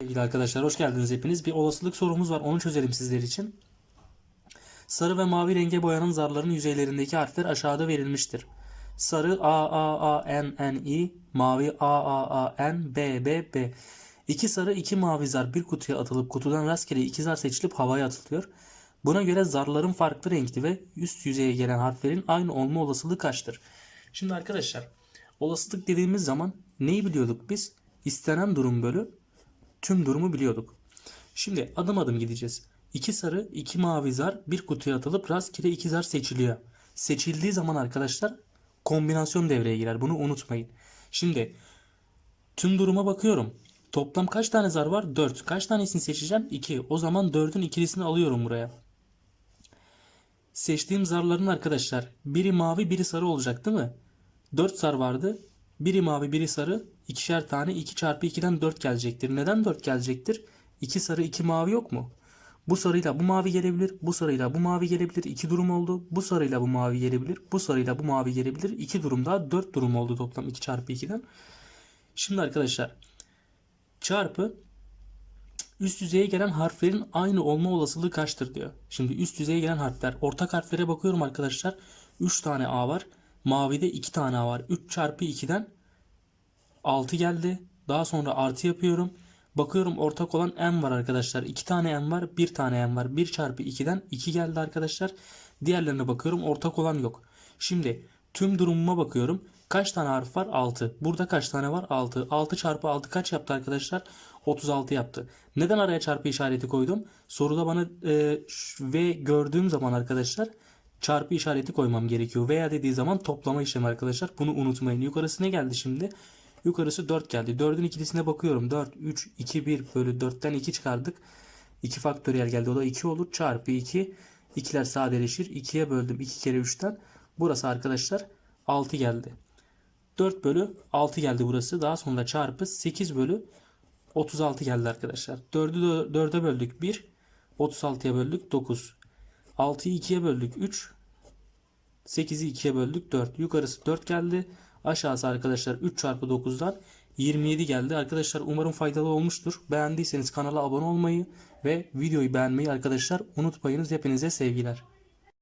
Sevgili arkadaşlar hoş geldiniz hepiniz. Bir olasılık sorumuz var onu çözelim sizler için. Sarı ve mavi renge boyanan zarların yüzeylerindeki harfler aşağıda verilmiştir. Sarı A A A N N I, mavi A A A N B B B. İki sarı iki mavi zar bir kutuya atılıp kutudan rastgele iki zar seçilip havaya atılıyor. Buna göre zarların farklı renkli ve üst yüzeye gelen harflerin aynı olma olasılığı kaçtır? Şimdi arkadaşlar olasılık dediğimiz zaman neyi biliyorduk biz? İstenen durum bölü tüm durumu biliyorduk. Şimdi adım adım gideceğiz. İki sarı, iki mavi zar bir kutuya atılıp rastgele iki zar seçiliyor. Seçildiği zaman arkadaşlar kombinasyon devreye girer. Bunu unutmayın. Şimdi tüm duruma bakıyorum. Toplam kaç tane zar var? 4. Kaç tanesini seçeceğim? 2. O zaman 4'ün ikilisini alıyorum buraya. Seçtiğim zarların arkadaşlar biri mavi biri sarı olacak değil mi? 4 zar vardı. Biri mavi biri sarı. ikişer tane 2 çarpı 2'den 4 gelecektir. Neden 4 gelecektir? 2 sarı 2 mavi yok mu? Bu sarıyla bu mavi gelebilir. Bu sarıyla bu mavi gelebilir. 2 durum oldu. Bu sarıyla bu mavi gelebilir. Bu sarıyla bu mavi gelebilir. 2 durum daha 4 durum oldu toplam 2 çarpı 2'den. Şimdi arkadaşlar çarpı üst yüzeye gelen harflerin aynı olma olasılığı kaçtır diyor. Şimdi üst yüzeye gelen harfler. Ortak harflere bakıyorum arkadaşlar. 3 tane A var. Mavide 2 tane var. 3 çarpı 2'den 6 geldi. Daha sonra artı yapıyorum. Bakıyorum ortak olan M var arkadaşlar. 2 tane M var. 1 tane M var. 1 çarpı 2'den 2 geldi arkadaşlar. Diğerlerine bakıyorum. Ortak olan yok. Şimdi tüm durumuma bakıyorum. Kaç tane harf var? 6. Burada kaç tane var? 6. 6 çarpı 6 kaç yaptı arkadaşlar? 36 yaptı. Neden araya çarpı işareti koydum? Soruda bana e, ş- V gördüğüm zaman arkadaşlar çarpı işareti koymam gerekiyor. Veya dediği zaman toplama işlemi arkadaşlar. Bunu unutmayın. Yukarısı ne geldi şimdi? Yukarısı 4 geldi. 4'ün ikilisine bakıyorum. 4, 3, 2, 1 bölü 4'ten 2 çıkardık. 2 faktöriyel geldi. O da 2 olur. Çarpı 2. İkiler sadeleşir. 2'ye böldüm. 2 kere 3'ten. Burası arkadaşlar 6 geldi. 4 bölü 6 geldi burası. Daha sonra çarpı 8 bölü 36 geldi arkadaşlar. 4'ü 4'e böldük 1. 36'ya böldük 9. 6'yı 2'ye böldük 3. 8'i 2'ye böldük 4. Yukarısı 4 geldi. Aşağısı arkadaşlar 3 çarpı 9'dan 27 geldi. Arkadaşlar umarım faydalı olmuştur. Beğendiyseniz kanala abone olmayı ve videoyu beğenmeyi arkadaşlar unutmayınız. Hepinize sevgiler.